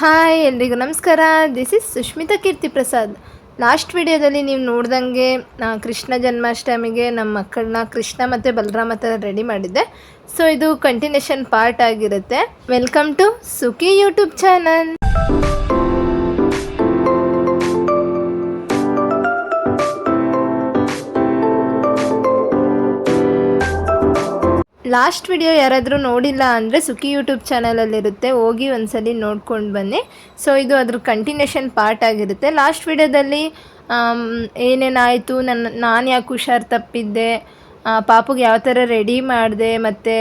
Hi ಎಲ್ರಿಗೂ ನಮಸ್ಕಾರ. This is Sushmita Keerthi Prasad. Last ವಿಡಿಯೋದಲ್ಲಿ ನೀವು ನೋಡ್ದಂಗೆ ಕೃಷ್ಣ ಜನ್ಮಾಷ್ಟಮಿಗೆ ನಮ್ಮ ಮಕ್ಕಳನ್ನ ಕೃಷ್ಣ ಮತ್ತು ಬಲರಾಮ ಥರ ರೆಡಿ ಮಾಡಿದ್ದೆ. ಸೊ ಇದು ಕಂಟಿನ್ಯೂಷನ್ ಪಾರ್ಟ್ ಆಗಿರುತ್ತೆ. Welcome to Sukhi YouTube channel last video ಯಾರಾದರೂ ನೋಡಿಲ್ಲ ಅಂದರೆ ಸುಖಿ ಯೂಟ್ಯೂಬ್ ಚಾನಲಲ್ಲಿರುತ್ತೆ, ಹೋಗಿ ಒಂದ್ಸಲಿ ನೋಡ್ಕೊಂಡು ಬನ್ನಿ. ಸೊ ಇದು ಅದ್ರ ಕಂಟಿನ್ಯೂಷನ್ ಪಾರ್ಟ್ ಆಗಿರುತ್ತೆ. ಲಾಸ್ಟ್ ವಿಡಿಯೋದಲ್ಲಿ ಏನೇನಾಯಿತು ನನ್ನ ನಾನು ಯಾಕೆ ಹುಷಾರು ತಪ್ಪಿದ್ದೆ ಪಾಪುಗೆ ಯಾವ ಥರ ರೆಡಿ ಮಾಡಿದೆ, ಮತ್ತು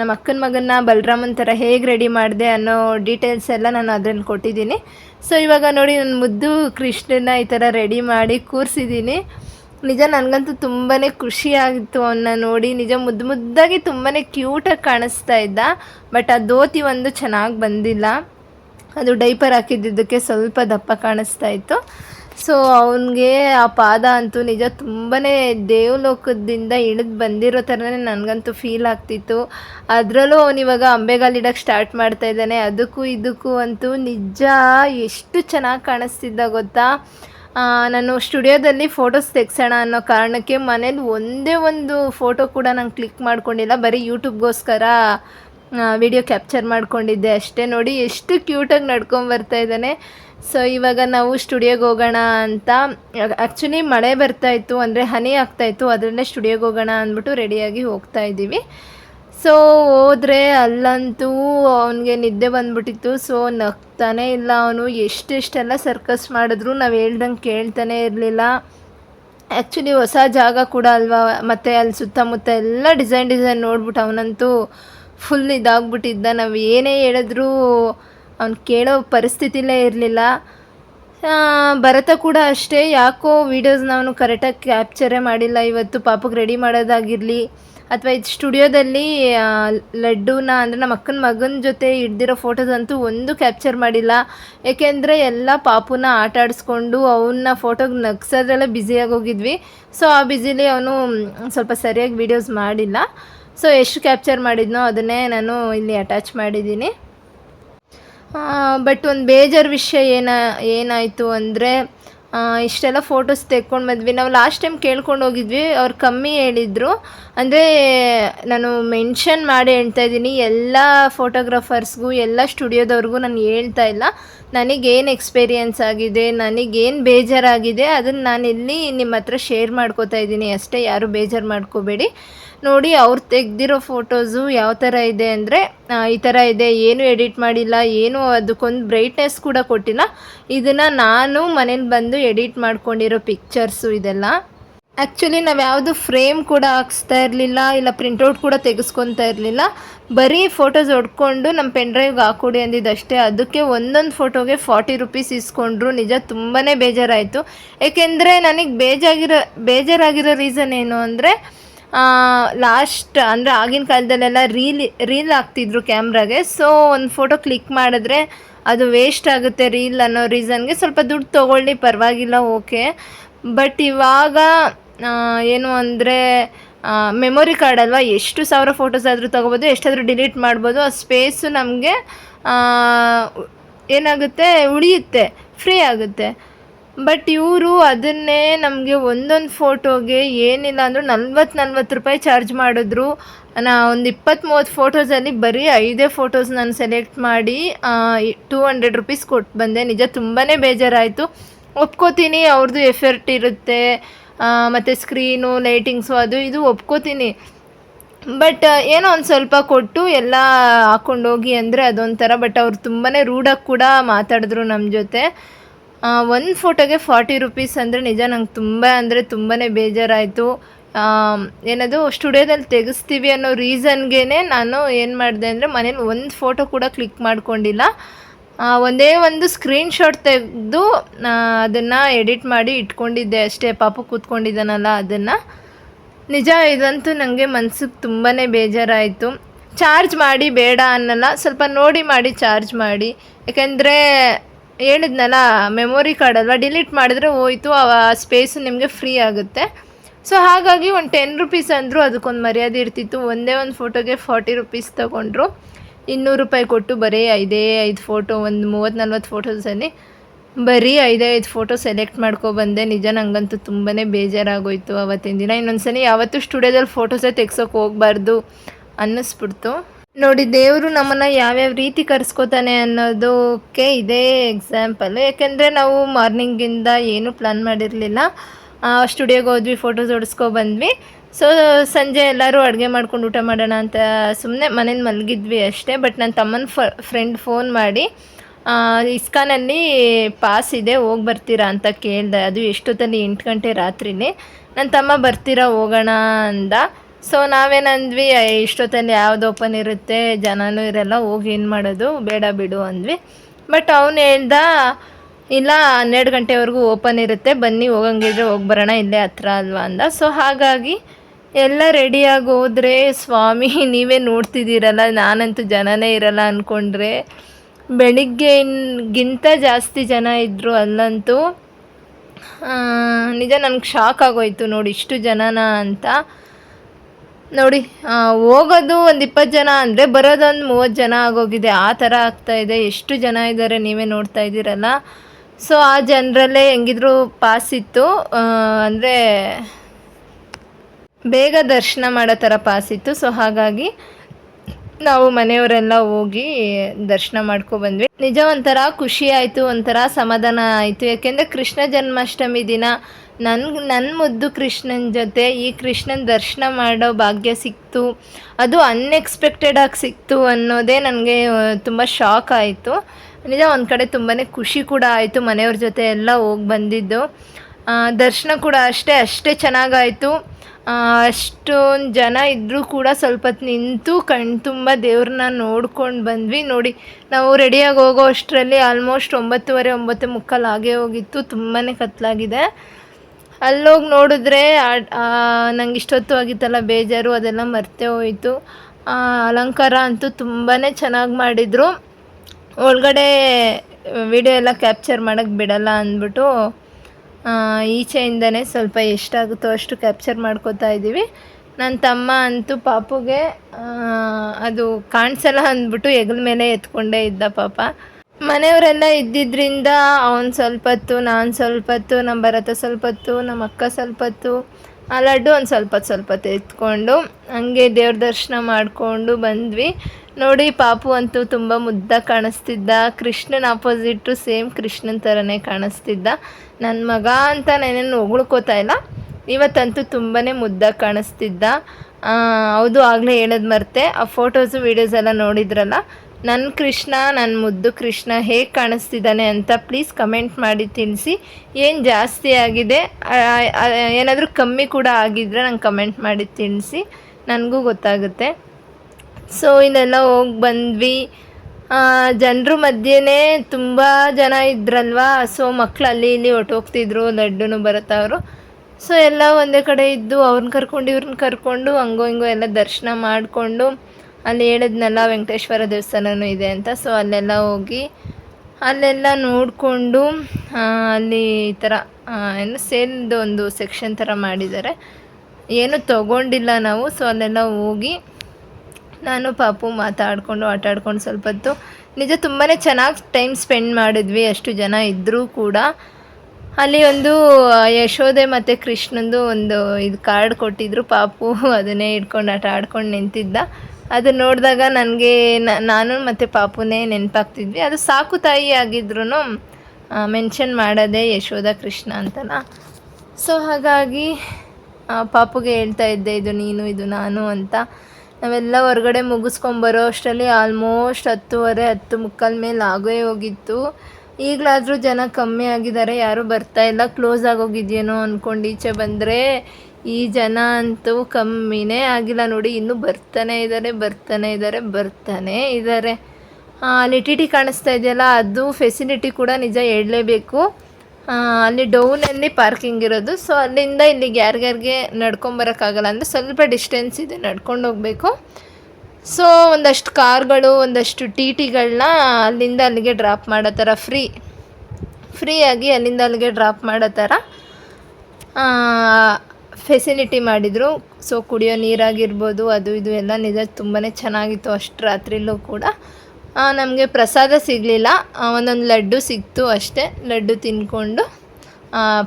ನಮ್ಮ ಅಕ್ಕನ ಮಗನ್ನ ಬಲರಾಮನ್ ಥರ ಹೇಗೆ ರೆಡಿ ಮಾಡಿದೆ ಅನ್ನೋ ಡೀಟೇಲ್ಸ್ ಎಲ್ಲ ನಾನು ಅದರಲ್ಲಿ ಕೊಟ್ಟಿದ್ದೀನಿ. ಸೊ ಇವಾಗ ನೋಡಿ ನನ್ನ ಮುದ್ದು ಕೃಷ್ಣನ ಈ ಥರ ರೆಡಿ ಮಾಡಿ ಕೂರಿಸಿದ್ದೀನಿ. ನಿಜ ನನಗಂತೂ ತುಂಬಾ ಖುಷಿ ಆಗಿತ್ತು ಅವನ್ನ ನೋಡಿ. ನಿಜ ಮುದ್ದು ಮುದ್ದಾಗಿ ತುಂಬಾ ಕ್ಯೂಟಾಗಿ ಕಾಣಿಸ್ತಾ ಇದ್ದ. ಬಟ್ ಆ ಧೋತಿ ಒಂದು ಚೆನ್ನಾಗಿ ಬಂದಿಲ್ಲ. ಅದು ಡೈಪರ್ ಹಾಕಿದ್ದಕ್ಕೆ ಸ್ವಲ್ಪ ದಪ್ಪ ಕಾಣಿಸ್ತಾ ಇತ್ತು. ಸೊ ಅವನಿಗೆ ಆ ಪಾದ ಅಂತೂ ನಿಜ ತುಂಬಾ ದೇವಲೋಕದಿಂದ ಇಳಿದು ಬಂದಿರೋ ಥರನೇ ನನಗಂತೂ ಫೀಲ್ ಆಗ್ತಿತ್ತು. ಅದರಲ್ಲೂ ಅವನಿವಾಗ ಅಂಬೆಗಾಲಿಡಕ್ಕೆ ಸ್ಟಾರ್ಟ್ ಮಾಡ್ತಾ ಇದ್ದಾನೆ. ಅದಕ್ಕೂ ಇದಕ್ಕೂ ಅಂತೂ ನಿಜ ಎಷ್ಟು ಚೆನ್ನಾಗಿ ಕಾಣಿಸ್ತಿದ್ದ ಗೊತ್ತಾ? ನಾನು ಸ್ಟುಡಿಯೋದಲ್ಲಿ ಫೋಟೋಸ್ ತೆಗ್ಸೋಣ ಅನ್ನೋ ಕಾರಣಕ್ಕೆ ಮನೇಲಿ ಒಂದೇ ಒಂದು ಫೋಟೋ ಕೂಡ ನಾನು ಕ್ಲಿಕ್ ಮಾಡ್ಕೊಂಡಿಲ್ಲ. ಬರೀ ಯೂಟ್ಯೂಬ್ಗೋಸ್ಕರ ವಿಡಿಯೋ ಕ್ಯಾಪ್ಚರ್ ಮಾಡ್ಕೊಂಡಿದ್ದೆ ಅಷ್ಟೇ. ನೋಡಿ, ಎಷ್ಟು ಕ್ಯೂಟಾಗಿ ನಡ್ಕೊಂಬರ್ತಾ ಇದ್ದಾನೆ. ಸೊ, ಇವಾಗ ನಾವು ಸ್ಟುಡಿಯೋಗೆ ಹೋಗೋಣ ಅಂತ ಆ್ಯಕ್ಚುಲಿ ಮಳೆ ಬರ್ತಾಯಿತ್ತು ಅಂದರೆ ಹನಿ ಆಗ್ತಾಯಿತ್ತು ಅದರಿಂದ ಸ್ಟುಡಿಯೋಗೆ ಹೋಗೋಣ ಅಂದ್ಬಿಟ್ಟು ರೆಡಿಯಾಗಿ ಹೋಗ್ತಾ ಇದ್ದೀವಿ. ಸೊ ಹೋದ್ರೆ ಅಲ್ಲಂತೂ ಅವನಿಗೆ ನಿದ್ದೆ ಬಂದ್ಬಿಟ್ಟಿತ್ತು. ಸೊ ನಗ್ತಾನೆ ಇಲ್ಲ ಅವನು. ಎಷ್ಟೆಷ್ಟೆಲ್ಲ ಸರ್ಕಸ್ ಮಾಡಿದ್ರು ನಾವು ಹೇಳ್ದಂಗೆ ಕೇಳ್ತಾನೆ ಇರಲಿಲ್ಲ. ಆ್ಯಕ್ಚುಲಿ ಹೊಸ ಜಾಗ ಕೂಡ ಅಲ್ವಾ? ಮತ್ತು ಅಲ್ಲಿ ಸುತ್ತಮುತ್ತ ಎಲ್ಲ ಡಿಸೈನ್ ಡಿಸೈನ್ ನೋಡ್ಬಿಟ್ಟು ಅವನಂತೂ ಫುಲ್ ಇದಾಗ್ಬಿಟ್ಟಿದ್ದ. ನಾವು ಏನೇ ಹೇಳಿದ್ರೂ ಅವ್ನು ಕೇಳೋ ಪರಿಸ್ಥಿತಿಲೇ ಇರಲಿಲ್ಲ. ಭರತ ಕೂಡ ಅಷ್ಟೇ. ಯಾಕೋ ವೀಡಿಯೋಸ್ನ ಅವನು ಕರೆಕ್ಟಾಗಿ ಕ್ಯಾಪ್ಚರೇ ಮಾಡಿಲ್ಲ. ಇವತ್ತು ಪಾಪಕ್ಕೆ ರೆಡಿ ಮಾಡೋದಾಗಿರಲಿ. ಅಥವಾ ಇದು ಸ್ಟುಡಿಯೋದಲ್ಲಿ ಲಡ್ಡೂನ ಅಂದರೆ ನಮ್ಮ ಅಕ್ಕನ ಮಗನ ಜೊತೆ ಹಿಡ್ದಿರೋ ಫೋಟೋಸ್ ಅಂತೂ ಒಂದು ಕ್ಯಾಪ್ಚರ್ ಮಾಡಿಲ್ಲ. ಏಕೆಂದರೆ ಎಲ್ಲ ಪಾಪುನ ಆಟ ಆಡಿಸ್ಕೊಂಡು ಅವನ್ನ ಫೋಟೋಗೆ ನಗ್ಸೋದ್ರೆಲ್ಲ ಬ್ಯುಸಿಯಾಗಿ ಹೋಗಿದ್ವಿ ಸೊ ಆ ಬ್ಯುಸಿಲಿ ಅವನು ಸ್ವಲ್ಪ ಸರಿಯಾಗಿ ವೀಡಿಯೋಸ್ ಮಾಡಿಲ್ಲ. ಸೊ ಎಷ್ಟು ಕ್ಯಾಪ್ಚರ್ ಮಾಡಿದ್ನೋ ಅದನ್ನೇ ನಾನು ಇಲ್ಲಿ ಅಟ್ಯಾಚ್ ಮಾಡಿದ್ದೀನಿ. ಬಟ್ ಒಂದು ಬೇಜಾರು ವಿಷಯ ಏನ, ಏನಾಯಿತು ಅಂದರೆ ಇಷ್ಟೆಲ್ಲ ಫೋಟೋಸ್ ತೆಕ್ಕೊಂಡು ಬಂದ್ವಿ. ನಾವು ಲಾಸ್ಟ್ ಟೈಮ್ ಕೇಳ್ಕೊಂಡು ಹೋಗಿದ್ವಿ, ಅವ್ರು ಕಮ್ಮಿ ಹೇಳಿದರು. ಅಂದರೆ ನಾನು ಮೆನ್ಷನ್ ಮಾಡಿ ಹೇಳ್ತಾ ಇದ್ದೀನಿ, ಎಲ್ಲ ಫೋಟೋಗ್ರಾಫರ್ಸ್ಗೂ ಎಲ್ಲ ಸ್ಟುಡಿಯೋದವ್ರಿಗೂ ನಾನು ಹೇಳ್ತಾ ಇಲ್ಲ. ನನಗೇನು ಎಕ್ಸ್ಪೀರಿಯನ್ಸ್ ಆಗಿದೆ, ನನಗೇನು ಬೇಜಾರಾಗಿದೆ ಅದನ್ನು ನಾನು ಇಲ್ಲಿ ನಿಮ್ಮ ಹತ್ರ ಶೇರ್ ಮಾಡ್ಕೋತಾ ಇದ್ದೀನಿ. ಅಷ್ಟೇ, ಯಾರೂ ಬೇಜಾರು ಮಾಡ್ಕೋಬೇಡಿ. ನೋಡಿ ಅವ್ರು ತೆಗೆದಿರೋ ಫೋಟೋಸು ಯಾವ ಥರ ಇದೆ ಅಂದರೆ ಈ ಥರ ಇದೆ, ಏನು ಎಡಿಟ್ ಮಾಡಿಲ್ಲ, ಏನು ಅದಕ್ಕೊಂದು ಬ್ರೈಟ್ನೆಸ್ ಕೂಡ ಕೊಟ್ಟಿಲ್ಲ. ಇದನ್ನು ನಾನು ಮನೇಲಿ ಬಂದು ಎಡಿಟ್ ಮಾಡ್ಕೊಂಡಿರೋ ಪಿಕ್ಚರ್ಸು ಇದೆಲ್ಲ. ಆ್ಯಕ್ಚುಲಿ ನಾವು ಯಾವುದು ಫ್ರೇಮ್ ಕೂಡ ಹಾಕ್ಸ್ತಾ ಇರಲಿಲ್ಲ, ಇಲ್ಲ ಪ್ರಿಂಟೌಟ್ ಕೂಡ ತೆಗೆಸ್ಕೊತಾ ಇರಲಿಲ್ಲ. ಬರೀ ಫೋಟೋಸ್ ಹೊಡ್ಕೊಂಡು ನಮ್ಮ ಪೆನ್ ಡ್ರೈವ್ಗೆ ಹಾಕೊಡಿ ಅಂದಿದ್ದಷ್ಟೇ. ಅದಕ್ಕೆ ಒಂದೊಂದು ಫೋಟೋಗೆ ಫಾರ್ಟಿ ರುಪೀಸ್ ಇಸ್ಕೊಂಡ್ರು. ನಿಜ ತುಂಬಾ ಬೇಜಾರಾಯಿತು. ಏಕೆಂದರೆ ನನಗೆ ಬೇಜಾಗಿರೋ, ಬೇಜಾರಾಗಿರೋ ರೀಸನ್ ಏನು ಅಂದರೆ ಲಾಸ್ಟ್ ಅಂದರೆ ಆಗಿನ ಕಾಲದಲ್ಲೆಲ್ಲ ರೀಲ್ ರೀಲ್ ಆಗ್ತಿದ್ರು ಕ್ಯಾಮ್ರಾಗೆ. ಸೊ ಒಂದು ಫೋಟೋ ಕ್ಲಿಕ್ ಮಾಡಿದ್ರೆ ಅದು ವೇಸ್ಟ್ ಆಗುತ್ತೆ ರೀಲ್ ಅನ್ನೋ ರೀಸನ್ಗೆ ಸ್ವಲ್ಪ ದುಡ್ಡು ತೊಗೊಳ್ಳಿ, ಪರವಾಗಿಲ್ಲ ಓಕೆ ಬಟ್ ಇವಾಗ ಏನು ಅಂದರೆ ಮೆಮೊರಿ ಕಾರ್ಡ್ ಅಲ್ವಾ, ಎಷ್ಟು ಸಾವಿರ ಫೋಟೋಸ್ ಆದರೂ ತೊಗೋಬೋದು, ಎಷ್ಟಾದರೂ ಡಿಲೀಟ್ ಮಾಡ್ಬೋದು, ಆ ಸ್ಪೇಸು ನಮಗೆ ಏನಾಗುತ್ತೆ, ಉಳಿಯುತ್ತೆ ಫ್ರೀ ಆಗುತ್ತೆ. ಬಟ್ ಇವರು ಅದನ್ನೇ ನಮಗೆ ಒಂದೊಂದು ಫೋಟೋಗೆ ಏನಿಲ್ಲ ಅಂದರೂ ನಲ್ವತ್ತು ನಲ್ವತ್ತು ರೂಪಾಯಿ ಚಾರ್ಜ್ ಮಾಡಿದ್ರು. ನಾ ಒಂದು ಇಪ್ಪತ್ತು ಮೂವತ್ತು ಫೋಟೋಸಲ್ಲಿ ಬರೀ ಐದೇ ಫೋಟೋಸ್ ನಾನು ಸೆಲೆಕ್ಟ್ ಮಾಡಿ ಟೂ ಹಂಡ್ರೆಡ್ ರುಪೀಸ್ ಕೊಟ್ಟು ಬಂದೆ. ನಿಜ ತುಂಬಾ ಬೇಜಾರಾಯಿತು. ಒಪ್ಕೋತೀನಿ ಅವ್ರದ್ದು ಎಫರ್ಟ್ ಇರುತ್ತೆ. ಮತ್ತು ಸ್ಕ್ರೀನು ಲೈಟಿಂಗ್ಸು ಅದು ಇದು ಒಪ್ಕೋತೀನಿ. ಬಟ್ ಏನೋ ಒಂದು ಸ್ವಲ್ಪ ಕೊಟ್ಟು ಎಲ್ಲ ಹಾಕೊಂಡೋಗಿ ಅಂದರೆ ಅದೊಂಥರ ಬಟ್ ಅವ್ರು ತುಂಬಾ ರೂಢಾಗಿ ಕೂಡ ಮಾತಾಡಿದ್ರು ನಮ್ಮ ಜೊತೆ. ಒಂದು ಫೋಟೋಗೆ ಫಾರ್ಟಿ ರುಪೀಸ್ ಅಂದರೆ ನಿಜ ನಂಗೆ ತುಂಬ ಅಂದರೆ ತುಂಬಾ ಬೇಜಾರಾಯಿತು. ಏನದು, ಸ್ಟುಡಿಯೋದಲ್ಲಿ ತೆಗೆಸ್ತೀವಿ ಅನ್ನೋ ರೀಸನ್ಗೆ ನಾನು ಏನು ಮಾಡಿದೆ ಅಂದರೆ ಮನೇಲಿ ಒಂದು ಫೋಟೋ ಕೂಡ ಕ್ಲಿಕ್ ಮಾಡ್ಕೊಂಡಿಲ್ಲ. ಒಂದೇ ಒಂದು ಸ್ಕ್ರೀನ್ಶಾಟ್ ತೆಗೆದು ಅದನ್ನು ಎಡಿಟ್ ಮಾಡಿ ಇಟ್ಕೊಂಡಿದ್ದೆ ಅಷ್ಟೇ. ಪಾಪ ಕೂತ್ಕೊಂಡಿದ್ದಾನಲ್ಲ ಅದನ್ನು. ನಿಜ ಇದಂತೂ ನನಗೆ ಮನ್ಸಿಗೆ ತುಂಬಾ ಬೇಜಾರಾಯಿತು. ಚಾರ್ಜ್ ಮಾಡಿ ಬೇಡ ಅನ್ನಲ್ಲ, ಸ್ವಲ್ಪ ನೋಡಿ ಮಾಡಿ ಚಾರ್ಜ್ ಮಾಡಿ. ಯಾಕೆಂದರೆ ಹೇಳಿದ್ನಲ್ಲ ಮೆಮೊರಿ ಕಾರ್ಡ್ ಅಲ್ವಾ? ಡಿಲೀಟ್ ಮಾಡಿದ್ರೆ ಹೋಯ್ತು, ಆ ಸ್ಪೇಸು ನಿಮಗೆ ಫ್ರೀ ಆಗುತ್ತೆ. ಸೊ ಹಾಗಾಗಿ ಒಂದು ಟೆನ್ ರುಪೀಸ್ ಅಂದರೂ ಅದಕ್ಕೊಂದು ಮರ್ಯಾದೆ ಇರ್ತಿತ್ತು. ಒಂದೇ ಒಂದು ಫೋಟೋಗೆ ಫಾರ್ಟಿ ರುಪೀಸ್ ತೊಗೊಂಡ್ರು. ಇನ್ನೂರು ರೂಪಾಯಿ ಕೊಟ್ಟು ಬರೀ ಐದೇ ಐದು ಫೋಟೋ ಒಂದು ಮೂವತ್ತು ನಲ್ವತ್ತು ಫೋಟೋಸಲ್ಲಿ ಬರೀ ಐದೇ ಐದು ಫೋಟೋ ಸೆಲೆಕ್ಟ್ ಮಾಡ್ಕೊಬಂದೆ ನಿಜ ನನಗಂತೂ ತುಂಬಾ ಬೇಜಾರಾಗೋಯ್ತು ಅವತ್ತಿನ ದಿನ. ಇನ್ನೊಂದು ಸಲ ಯಾವತ್ತೂ ಸ್ಟುಡಿಯೋದಲ್ಲಿ ಫೋಟೋಸೇ ತೆಗ್ಸೋಕೆ ಹೋಗ್ಬಾರ್ದು ಅನ್ನಿಸ್ಬಿಡ್ತು. ನೋಡಿ, ದೇವರು ನಮ್ಮನ್ನು ಯಾವ್ಯಾವ ರೀತಿ ಕರ್ಸ್ಕೊತಾನೆ ಅನ್ನೋದಕ್ಕೆ ಇದೇ ಎಕ್ಸಾಂಪಲ್ ಯಾಕೆಂದರೆ ನಾವು ಮಾರ್ನಿಂಗಿಂದ ಏನೂ ಪ್ಲ್ಯಾನ್ ಮಾಡಿರಲಿಲ್ಲ. ಸ್ಟುಡಿಯೋಗೆ ಹೋದ್ವಿ ಫೋಟೋಸ್ ಹೊಡ್ಸ್ಕೊ ಬಂದ್ವಿ. ಸೊ ಸಂಜೆ ಎಲ್ಲರೂ ಅಡುಗೆ ಮಾಡ್ಕೊಂಡು ಊಟ ಮಾಡೋಣ ಅಂತ ಸುಮ್ಮನೆ ಮನೇಲಿ ಮಲಗಿದ್ವಿ ಅಷ್ಟೇ. ಬಟ್ ನನ್ನ ತಮ್ಮನ ಫ ಫ್ರೆಂಡ್ ಫೋನ್ ಮಾಡಿ ಇಸ್ಕಾನಲ್ಲಿ ಪಾಸ್ ಇದೆ, ಹೋಗಿ ಬರ್ತೀರಾ ಅಂತ ಕೇಳಿದೆ. ಅದು ಎಷ್ಟೊತ್ತಲ್ಲಿ? ಎಂಟು ಗಂಟೆ ರಾತ್ರಿನೇ. ನನ್ನ ತಮ್ಮ ಬರ್ತೀರಾ, ಹೋಗೋಣ ಅಂದ. ಸೊ ನಾವೇನಂದ್ವಿ ಇಷ್ಟೊತ್ತಲ್ಲಿ ಯಾವ್ದು ಓಪನ್ ಇರುತ್ತೆ, ಜನನೂ ಇರಲ್ಲ, ಹೋಗಿ ಏನು ಮಾಡೋದು? ಬೇಡ ಬಿಡು ಅಂದ್ವಿ. ಬಟ್ ಅವನು ಹೇಳ್ದ, ಇಲ್ಲ, ಹನ್ನೆರಡು ಗಂಟೆವರೆಗೂ ಓಪನ್ ಇರುತ್ತೆ, ಬನ್ನಿ, ಹೋಗಂಗಿದ್ರೆ ಹೋಗಿ ಬರೋಣ, ಇಲ್ಲೇ ಹತ್ರ ಅಲ್ವಾ ಅಂದ. ಸೊ ಹಾಗಾಗಿ ಎಲ್ಲ ರೆಡಿಯಾಗಿ ಹೋದರೆ, ಸ್ವಾಮಿ, ನೀವೇ ನೋಡ್ತಿದ್ದೀರಲ್ಲ, ನಾನಂತೂ ಜನನೇ ಇರಲ್ಲ ಅಂದ್ಕೊಂಡ್ರೆ ಬೆಳಿಗ್ಗೆಗಿಂತ ಜಾಸ್ತಿ ಜನ ಇದ್ದರು ಅಲ್ಲಂತೂ ನಿಜ ನನಗೆ ಶಾಕ್ ಆಗೋಯ್ತು ನೋಡಿ ಇಷ್ಟು ಜನನ ಅಂತ. ನೋಡಿ ಹೋಗೋದು ಒಂದು ಇಪ್ಪತ್ತು ಜನ ಅಂದರೆ ಬರೋದೊಂದು ಮೂವತ್ತು ಜನ ಆಗೋಗಿದೆ. ಆ ಥರ ಇದೆ. ಎಷ್ಟು ಜನ ಇದ್ದಾರೆ ನೀವೇ ನೋಡ್ತಾ ಇದ್ದೀರಲ್ಲ. ಸೊ ಆ ಜನರಲ್ಲೇ ಹೆಂಗಿದ್ರು ಪಾಸ್ ಇತ್ತು. ಅಂದರೆ ಬೇಗ ದರ್ಶನ ಮಾಡೋ ಥರ ಪಾಸ್ ಇತ್ತು. ಸೊ ಹಾಗಾಗಿ ನಾವು ಮನೆಯವರೆಲ್ಲ ಹೋಗಿ ದರ್ಶನ ಮಾಡ್ಕೊ ಬಂದ್ವಿ. ನಿಜ ಒಂಥರ ಖುಷಿ ಆಯಿತು, ಒಂಥರ ಸಮಾಧಾನ ಆಯಿತು. ಯಾಕೆಂದರೆ ಕೃಷ್ಣ ಜನ್ಮಾಷ್ಟಮಿ ದಿನ ನನ್ನ ನನ್ನ ಮುದ್ದು ಕೃಷ್ಣನ ಜೊತೆ ಈ ಕೃಷ್ಣನ ದರ್ಶನ ಮಾಡೋ ಭಾಗ್ಯ ಸಿಕ್ತು. ಅದು ಅನ್ಎಕ್ಸ್ಪೆಕ್ಟೆಡ್ ಆಗಿ ಸಿಕ್ತು ಅನ್ನೋದೇ ನನಗೆ ತುಂಬ ಶಾಕ್ ಆಯಿತು. ನಿಜ ಒಂದು ಕಡೆ ತುಂಬಾ ಖುಷಿ ಕೂಡ ಆಯಿತು ಮನೆಯವ್ರ ಜೊತೆ ಎಲ್ಲ ಹೋಗಿ ಬಂದಿದ್ದು. ದರ್ಶನ ಕೂಡ ಅಷ್ಟೇ ಅಷ್ಟೇ ಚೆನ್ನಾಗಾಯಿತು. ಅಷ್ಟೊಂದು ಜನ ಇದ್ದರೂ ಕೂಡ ಸ್ವಲ್ಪ ನಿಂತು ಕಣ್ಣು ತುಂಬ ದೇವ್ರನ್ನ ನೋಡ್ಕೊಂಡು ಬಂದ್ವಿ. ನೋಡಿ, ನಾವು ರೆಡಿಯಾಗಿ ಹೋಗೋ ಅಷ್ಟರಲ್ಲಿ ಆಲ್ಮೋಸ್ಟ್ ಒಂಬತ್ತುವರೆ, ಒಂಬತ್ತು ಮುಕ್ಕಾಲು ಆಗೇ ಹೋಗಿತ್ತು. ತುಂಬಾ ಕತ್ಲಾಗಿದೆ. ಅಲ್ಲೋಗಿ ನೋಡಿದ್ರೆ ನಂಗೆ ಇಷ್ಟೊತ್ತು ಆಗಿತ್ತಲ್ಲ ಬೇಜಾರು, ಅದೆಲ್ಲ ಮರ್ತೇ ಹೋಯಿತು. ಅಲಂಕಾರ ಅಂತೂ ತುಂಬಾ ಚೆನ್ನಾಗಿ ಮಾಡಿದರು. ಒಳಗಡೆ ವಿಡಿಯೋ ಎಲ್ಲ ಕ್ಯಾಪ್ಚರ್ ಮಾಡೋಕ್ಕೆ ಬಿಡಲ್ಲ ಅಂದ್ಬಿಟ್ಟು ಈಚೆಯಿಂದನೇ ಸ್ವಲ್ಪ ಎಷ್ಟಾಗುತ್ತೋ ಅಷ್ಟು ಕ್ಯಾಪ್ಚರ್ ಮಾಡ್ಕೋತಾ ಇದ್ದೀವಿ. ನನ್ನ ತಮ್ಮ ಅಂತೂ ಪಾಪುಗೆ ಅದು ಕಾಣಿಸಲ್ಲ ಅಂದ್ಬಿಟ್ಟು ಹೆಗಲ ಮೇಲೆ ಎತ್ಕೊಂಡೇ ಇದ್ದ ಪಾಪ. ಮನೆಯವರೆಲ್ಲ ಇದ್ದಿದ್ದರಿಂದ ಅವ್ನು ಸ್ವಲ್ಪೊತ್ತು, ನಾನು ಸ್ವಲ್ಪೊತ್ತು ನಮ್ಮ ಭರತ ಸ್ವಲ್ಪೊತ್ತು ನಮ್ಮ ಅಕ್ಕ ಸ್ವಲ್ಪೊತ್ತು, ಆ ಲಡ್ಡು ಒಂದು ಸ್ವಲ್ಪ ಸ್ವಲ್ಪ ಎತ್ಕೊಂಡು ಹಂಗೆ ದೇವ್ರ ದರ್ಶನ ಮಾಡಿಕೊಂಡು ಬಂದ್ವಿ. ನೋಡಿ ಪಾಪು ಅಂತೂ ತುಂಬ ಮುದ್ದ ಕಾಣಿಸ್ತಿದ್ದ. ಕೃಷ್ಣನ ಆಪೋಸಿಟ್ಟು ಸೇಮ್ ಕೃಷ್ಣನ ಥರನೇ ಕಾಣಿಸ್ತಿದ್ದ. ನನ್ನ ಮಗ ಅಂತ ನಾನೇನು ಹೊಗಳ್ಕೋತಾ ಇಲ್ಲ. ಇವತ್ತಂತೂ ತುಂಬಾ ಮುದ್ದ ಕಾಣಿಸ್ತಿದ್ದ. ಹೌದು, ಆಗಲೇ ಹೇಳೋದು ಮರ್ತೆ. ಆ ಫೋಟೋಸು ವೀಡಿಯೋಸ್ ಎಲ್ಲ ನೋಡಿದ್ರಲ್ಲ? ನನ್ನ ಕೃಷ್ಣ ನನ್ನ ಮುದ್ದು ಕೃಷ್ಣ ಹೇಗೆ ಕಾಣಿಸ್ತಿದ್ದಾನೆ ಅಂತ ಪ್ಲೀಸ್ ಕಮೆಂಟ್ ಮಾಡಿ ತಿಳಿಸಿ. ಏನು ಜಾಸ್ತಿ ಆಗಿದೆ? ಏನಾದರೂ ಕಮ್ಮಿ ಕೂಡ ಆಗಿದ್ದರೆ ನಂಗೆ ಕಮೆಂಟ್ ಮಾಡಿ ತಿಳಿಸಿ. ನನಗೂ ಗೊತ್ತಾಗುತ್ತೆ. ಸೊ ಇಲ್ಲೆಲ್ಲ ಹೋಗಿ ಬಂದ್ವಿ. ಜನರ ಮಧ್ಯೆನೇ ತುಂಬ ಜನ ಇದ್ರಲ್ವಾ? ಸೊ ಮಕ್ಕಳು ಅಲ್ಲಿ ಇಲ್ಲಿ ಹೊಟ್ಟೋಗ್ತಿದ್ರು ಲಡ್ಡುನು ಬರುತ್ತವರು ಸೊ ಎಲ್ಲ ಒಂದೇ ಕಡೆ ಇದ್ದು ಅವ್ರನ್ನ ಕರ್ಕೊಂಡು ಇವ್ರನ್ನ ಕರ್ಕೊಂಡು, ಹಂಗೋ ಹಿಂಗೋ ಎಲ್ಲ ದರ್ಶನ ಮಾಡಿಕೊಂಡು ಅಲ್ಲಿ ಹೇಳಿದ್ನಲ್ಲ ವೆಂಕಟೇಶ್ವರ ದೇವಸ್ಥಾನವೂ ಇದೆ ಅಂತ. ಸೊ ಅಲ್ಲೆಲ್ಲ ಹೋಗಿ, ಅಲ್ಲೆಲ್ಲ ನೋಡಿಕೊಂಡು ಅಲ್ಲಿ ಈ ಥರ ಏನು ಸೇಲ್ದು ಒಂದು ಸೆಕ್ಷನ್ ಥರ ಮಾಡಿದ್ದಾರೆ. ಏನು ತೊಗೊಂಡಿಲ್ಲ ನಾವು ಸೊ ಅಲ್ಲೆಲ್ಲ ಹೋಗಿ, ನಾನು, ಪಾಪು ಮಾತಾಡಿಕೊಂಡು, ಆಟ ಆಡ್ಕೊಂಡು ಸ್ವಲ್ಪ ಹೊತ್ತು, ನಿಜ ತುಂಬಾ ಚೆನ್ನಾಗಿ ಟೈಮ್ ಸ್ಪೆಂಡ್ ಮಾಡಿದ್ವಿ, ಅಷ್ಟು ಜನ ಇದ್ದರೂ ಕೂಡ. ಅಲ್ಲಿ ಒಂದು ಯಶೋದೆ ಮತ್ತು ಕೃಷ್ಣಂದು ಒಂದು ಇದು ಕಾರ್ಡ್ ಕೊಟ್ಟಿದ್ರು, ಪಾಪು ಅದನ್ನೇ ಇಟ್ಕೊಂಡು ಆಟ ಆಡ್ಕೊಂಡು ನಿಂತಿದ್ದ. ಅದು ನೋಡಿದಾಗ ನನಗೆ ನಾನು ಮತ್ತು ಪಾಪುನೇ ನೆನಪಾಗ್ತಿದ್ವಿ. ಅದು ಸಾಕು ತಾಯಿ ಆಗಿದ್ರು ಮೆನ್ಷನ್ ಮಾಡೋದೇ ಯಶೋಧ ಕೃಷ್ಣ ಅಂತಲ್ಲ ಸೊ ಹಾಗಾಗಿ ಪಾಪುಗೆ ಹೇಳ್ತಾ ಇದ್ದೆ, ಇದು ನೀನು, ಇದು ನಾನು ಅಂತ. ನಾವೆಲ್ಲ ಹೊರಗಡೆ ಮುಗಿಸ್ಕೊಂಬರೋ ಅಷ್ಟರಲ್ಲಿ ಆಲ್ಮೋಸ್ಟ್ ಹತ್ತುವರೆ, ಹತ್ತು ಮುಕ್ಕಾಲ ಮೇಲೆ ಆಗೇ ಹೋಗಿತ್ತು. ಈಗಲಾದರೂ ಜನ ಕಮ್ಮಿ ಆಗಿದ್ದಾರೆ, ಯಾರೂ ಬರ್ತಾ ಇಲ್ಲ. ಕ್ಲೋಸ್ ಆಗೋಗಿದೆಯೇನೋ ಅಂದ್ಕೊಂಡು ಈಚೆ ಬಂದರೆ ಈ ಜನ ಅಂತೂ ಕಮ್ಮಿನೇ ಆಗಿಲ್ಲ ನೋಡಿ, ಇನ್ನೂ ಬರ್ತಾನೆ ಇದ್ದಾರೆ ಬರ್ತಾನೆ ಇದ್ದಾರೆ ಬರ್ತಾನೆ ಇದ್ದಾರೆ ಅಲ್ಲಿ ಟಿ ಟಿ ಕಾಣಿಸ್ತಾ ಇದೆಯಲ್ಲ, ಅದು ಫೆಸಿಲಿಟಿ ಕೂಡ ನಿಜ ಹೇಳಲೇಬೇಕು. ಅಲ್ಲಿ ಡೌನಲ್ಲಿ ಪಾರ್ಕಿಂಗ್ ಇರೋದು ಸೊ ಅಲ್ಲಿಂದ ಇಲ್ಲಿಗೆ ಯಾರ್ಯಾರಿಗೆ ನಡ್ಕೊಂಬರೋಕ್ಕಾಗಲ್ಲ ಅಂದರೆ ಸ್ವಲ್ಪ ಡಿಸ್ಟೆನ್ಸ್ ಇದೆ, ನಡ್ಕೊಂಡು ಹೋಗಬೇಕು. ಸೊ ಒಂದಷ್ಟು ಕಾರ್ಗಳು, ಒಂದಷ್ಟು ಟಿ ಟಿಗಳನ್ನ ಅಲ್ಲಿಂದ ಅಲ್ಲಿಗೆ ಡ್ರಾಪ್ ಮಾಡೋ ಥರ ಫ್ರೀ ಫ್ರೀಯಾಗಿ ಅಲ್ಲಿಂದ ಅಲ್ಲಿಗೆ ಡ್ರಾಪ್ ಮಾಡೋ ಥರ ಫೆಸಿಲಿಟಿ ಮಾಡಿದರು. ಸೊ ಕುಡಿಯೋ ನೀರಾಗಿರ್ಬೋದು, ಅದು ಇದು ಎಲ್ಲ ನಿಜ ತುಂಬಾ ಚೆನ್ನಾಗಿತ್ತು ಅಷ್ಟು ರಾತ್ರಿಲೂ ಕೂಡ. ನಮಗೆ ಪ್ರಸಾದ ಸಿಗಲಿಲ್ಲ. ಒಂದೊಂದು ಲಡ್ಡು ಸಿಕ್ತು ಅಷ್ಟೇ. ಲಡ್ಡು ತಿಂದ್ಕೊಂಡು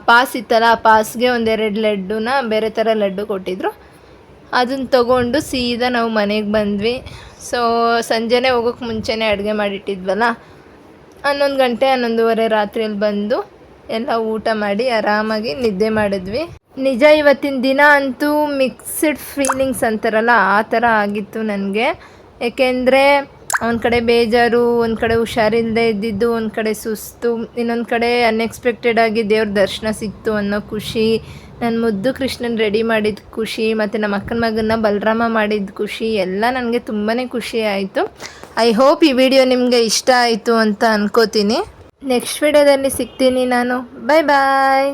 ಪಾಸ್ ಇತ್ತಲ್ಲ, ಆ ಪಾಸ್ಗೆ ಒಂದೆರಡು ಲಡ್ಡುನ ಬೇರೆ ಥರ ಲಡ್ಡು ಕೊಟ್ಟಿದ್ರು. ಅದನ್ನು ತಗೊಂಡು ಸೀದಾ ನಾವು ಮನೆಗೆ ಬಂದ್ವಿ. ಸೊ ಸಂಜೆನೇ ಹೋಗೋಕ್ಕೆ ಮುಂಚೆನೇ ಅಡುಗೆ ಮಾಡಿಟ್ಟಿದ್ವಲ್ಲ. ಹನ್ನೊಂದು ಗಂಟೆ, ಹನ್ನೊಂದುವರೆ ರಾತ್ರಿಯಲ್ಲಿ ಬಂದು ಎಲ್ಲ ಊಟ ಮಾಡಿ ಆರಾಮಾಗಿ ನಿದ್ದೆ ಮಾಡಿದ್ವಿ. ನಿಜ ಇವತ್ತಿನ ದಿನ ಅಂತೂ ಮಿಕ್ಸ್ಡ್ ಫೀಲಿಂಗ್ಸ್ ಅಂತಾರಲ್ಲ, ಆ ಥರ ಆಗಿತ್ತು ನನಗೆ. ಏಕೆಂದರೆ ಒಂದು ಕಡೆ ಬೇಜಾರು, ಒಂದು ಕಡೆ ಹುಷಾರಿಲ್ಲದೆ ಇದ್ದಿದ್ದು, ಒಂದು ಕಡೆ ಸುಸ್ತು, ಇನ್ನೊಂದು ಕಡೆ ಅನ್ಎಕ್ಸ್ಪೆಕ್ಟೆಡ್ ಆಗಿ ದೇವ್ರ ದರ್ಶನ ಸಿಕ್ತು ಅನ್ನೋ ಖುಷಿ ನನ್ನ ಮುದ್ದು ಕೃಷ್ಣನ್ ರೆಡಿ ಮಾಡಿದ ಖುಷಿ, ಮತ್ತು ನಮ್ಮ ಅಕ್ಕನ ಮಗನ್ನ ಬಲರಾಮ ಮಾಡಿದ ಖುಷಿ, ಎಲ್ಲ ನನಗೆ ತುಂಬಾ ಖುಷಿ ಆಯಿತು. ಐ ಹೋಪ್ ಈ ವಿಡಿಯೋ ನಿಮಗೆ ಇಷ್ಟ ಆಯಿತು ಅಂತ ಅನ್ಕೋತೀನಿ. ನೆಕ್ಸ್ಟ್ ವಿಡಿಯೋದಲ್ಲಿ ಸಿಗ್ತೀನಿ ನಾನು. ಬಾಯ್ ಬಾಯ್